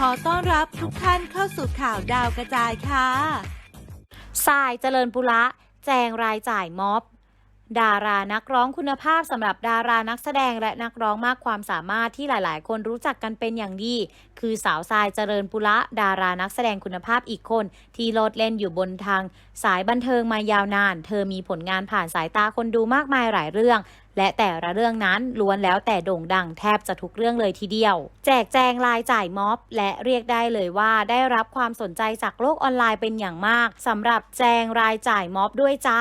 ขอต้อนรับทุกท่านเข้าสู่ข่าวดาวกระจายค่ะสายเจริญปุระ แจงรายจ่ายม็อบ ดารานักร้องคุณภาพสำหรับดารานักแสดงและนักร้องมากความสามารถที่หลาย ๆ คนรู้จักกันเป็นอย่างดี คือสาวทรายเจริญปุระ ดารานักแสดงคุณภาพอีกคน ที่โลดเล่นอยู่บนทาง สายบันเทิงมายาวนาน เธอมีผลงานผ่านสายตาคนดูมากมายหลายเรื่อง และแต่ละเรื่องนั้นล้วนแล้วแต่โด่งดังแทบจะทุกเรื่องเลยทีเดียว แจกแจงรายจ่ายม็อบ และเรียกได้เลยว่าได้รับความสนใจจากโลกออนไลน์เป็นอย่างมากสำหรับแจงรายจ่ายม็อบด้วยจ้า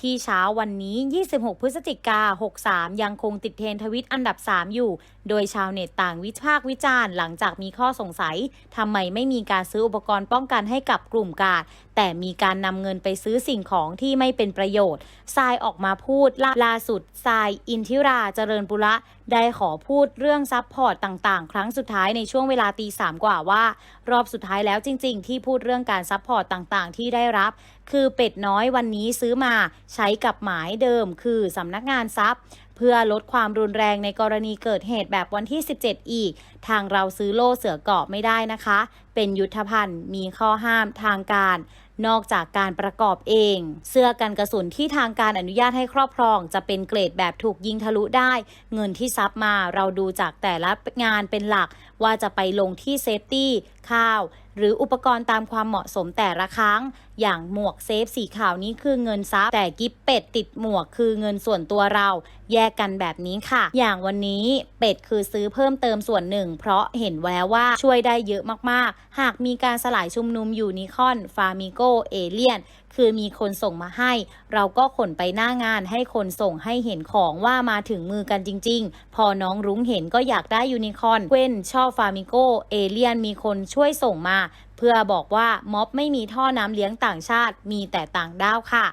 ที่เช้าวันนี้ 26 พฤศจิกา 63 ยังคงติดเทรนทวิตอันดับ 3 อยู่ โดยชาวเน็ตต่างวิพากษ์วิจารณ์หลังจากมีข้อสงสัยทำไมไม่มีการซื้ออุปกรณ์ป้องกันให้กับกลุ่มกาด แต่มีการนำเงินไปซื้อสิ่งของที่ไม่เป็นประโยชน์ทรายออกมาพูดล่าล่าสุดทรายอินทิราเจริญปุระได้ขอพูดเรื่องซัพพอร์ตต่างๆ ครั้งสุดท้ายในช่วงเวลาตีสามกว่าว่า รอบสุดท้ายแล้วจริง ๆ ที่พูดเรื่องการซัพพอร์ตต่างๆ ที่ได้รับ คือเป็ดน้อยวันนี้ซื้อมาใช้กับหมายเดิม คือสำนักงานทรัพเพื่อลดความรุนแรงในกรณีเกิดเหตุแบบวันที่ 17 อีก ทางเราซื้อโล่เสือเกาะไม่ได้นะคะ เป็นยุทธภัณฑ์มีข้อห้ามทางการ นอกจากการประกอบเอง เสื้อกันกระสุนที่ทางการอนุญาตให้ครอบครอง จะเป็นเกรดแบบถูกยิงทะลุได้ เงินที่ซับมาเราดูจากแต่ละงานเป็นหลักว่าจะไปลงที่เซฟตี้ข้าว หรืออุปกรณ์ตามความเหมาะสมแต่ละครั้ง อย่างหมวกเซฟสีขาวนี้คือเงินซับแต่กิฟเป็ดติดหมวกคือเงินส่วนตัวเรา แยกกันแบบนี้ค่ะ อย่างวันนี้เป็ดคือซื้อเพิ่มเติมส่วนหนึ่ง เพราะเห็นแววว่าช่วยได้เยอะมากๆ หากมีการสลายชุมนุมยูนิคอน ฟามิโกเอเลียนคือมีคนส่งมาให้ เราก็ขนไปหน้างานให้คนส่งให้เห็นของว่ามาถึงมือกันจริง ๆ พอน้องรุ้งเห็นก็อยากได้ยูนิคอนเว้นชอบฟามิโกเอเลียนมีคนช่วยส่งมา พื่อบอกว่าม็อบไม่มีท่อน้ำเลี้ยงต่างชาติ มีแต่ต่างด้าวค่ะ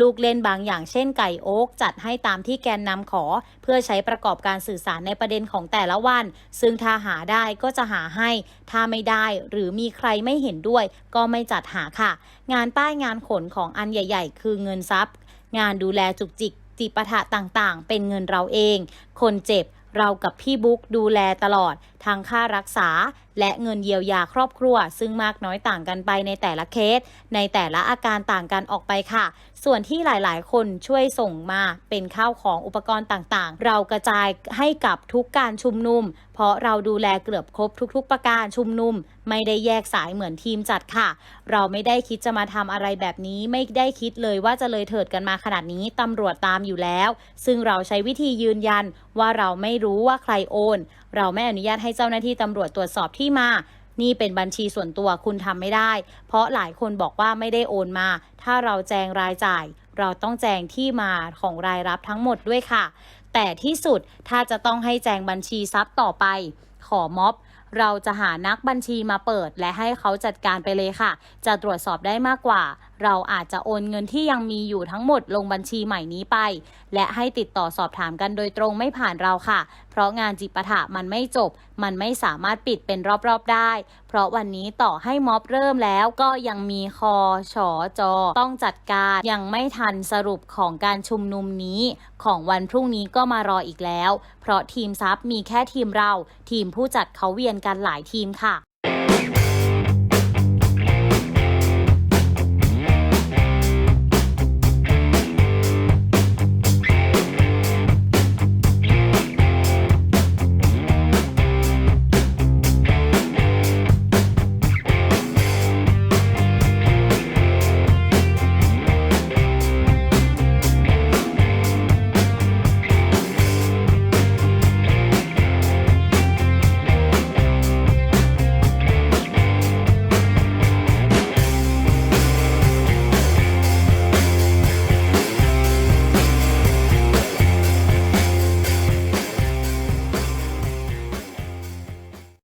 ลูกเล่นบางอย่างเช่นไก่โอ๊กจัดให้ตามที่แกนนำขอ เพื่อใช้ประกอบการสื่อสารในประเด็นของแต่ละวัน ซึ่งถ้าหาได้ก็จะหาให้ ถ้าไม่ได้หรือมีใครไม่เห็นด้วย ก็ไม่จัดหาค่ะ งานป้ายงานขนของอันใหญ่ ๆ คือเงินทรัพย์ งานดูแลจุกจิกจิปาถะต่างๆ เป็นเงินเราเอง คนเจ็บเรากับพี่บุ๊กดูแลตลอด ทั้งค่ารักษาและเงินเยียวยาครอบครัว ซึ่งมากน้อยต่างกันไปในแต่ละเคส ในแต่ละอาการต่างกันออกไปค่ะ ส่วนที่หลายๆ คนช่วยส่งมาเป็นข้าวของอุปกรณ์ต่างๆ เรากระจายให้กับทุกการชุมนุม เพราะเราดูแลเกือบครบทุก ๆ ประการชุมนุม ไม่ได้แยกสายเหมือนทีมจัดค่ะ เราไม่ได้คิดจะมาทำอะไรแบบนี้ไม่ได้คิดเลยว่าจะเลยเถิดกันมาขนาดนี้ตำรวจตามอยู่แล้ว ซึ่งเราใช้วิธียืนยันว่าเราไม่รู้ว่าใครโอน เราไม่อนุญาตให้เจ้าหน้าที่ตำรวจตรวจสอบที่มานี่เป็นบัญชีส่วนตัวคุณทำไม่ได้ เพราะหลายคนบอกว่าไม่ได้โอนมา ถ้าเราแจงรายจ่าย เราต้องแจงที่มาของรายรับทั้งหมดด้วยค่ะ แต่ที่สุดถ้าจะต้องให้แจงบัญชีทรัพย์ต่อไป ขอม็อบเราจะหานักบัญชีมาเปิด และให้เขาจัดการไปเลยค่ะ จะตรวจสอบได้มากกว่า เราอาจจะโอนเงินที่ยังมีอยู่ทั้งหมดลงบัญชีใหม่นี้ไป และให้ติดต่อสอบถามกันโดยตรงไม่ผ่านเราค่ะ เพราะงานจิปาถะมันไม่จบ มันไม่สามารถปิดเป็นรอบๆได้ เพราะวันนี้ต่อให้ม็อบเริ่มแล้วก็ยังมีคอชอจอต้องจัดการยังไม่ทันสรุปของการชุมนุมนี้ของวันพรุ่งนี้ก็มารออีกแล้ว เพราะทีมซับมีแค่ทีมเรา ทีมผู้จัดเขาเวียนกันหลายทีมค่ะ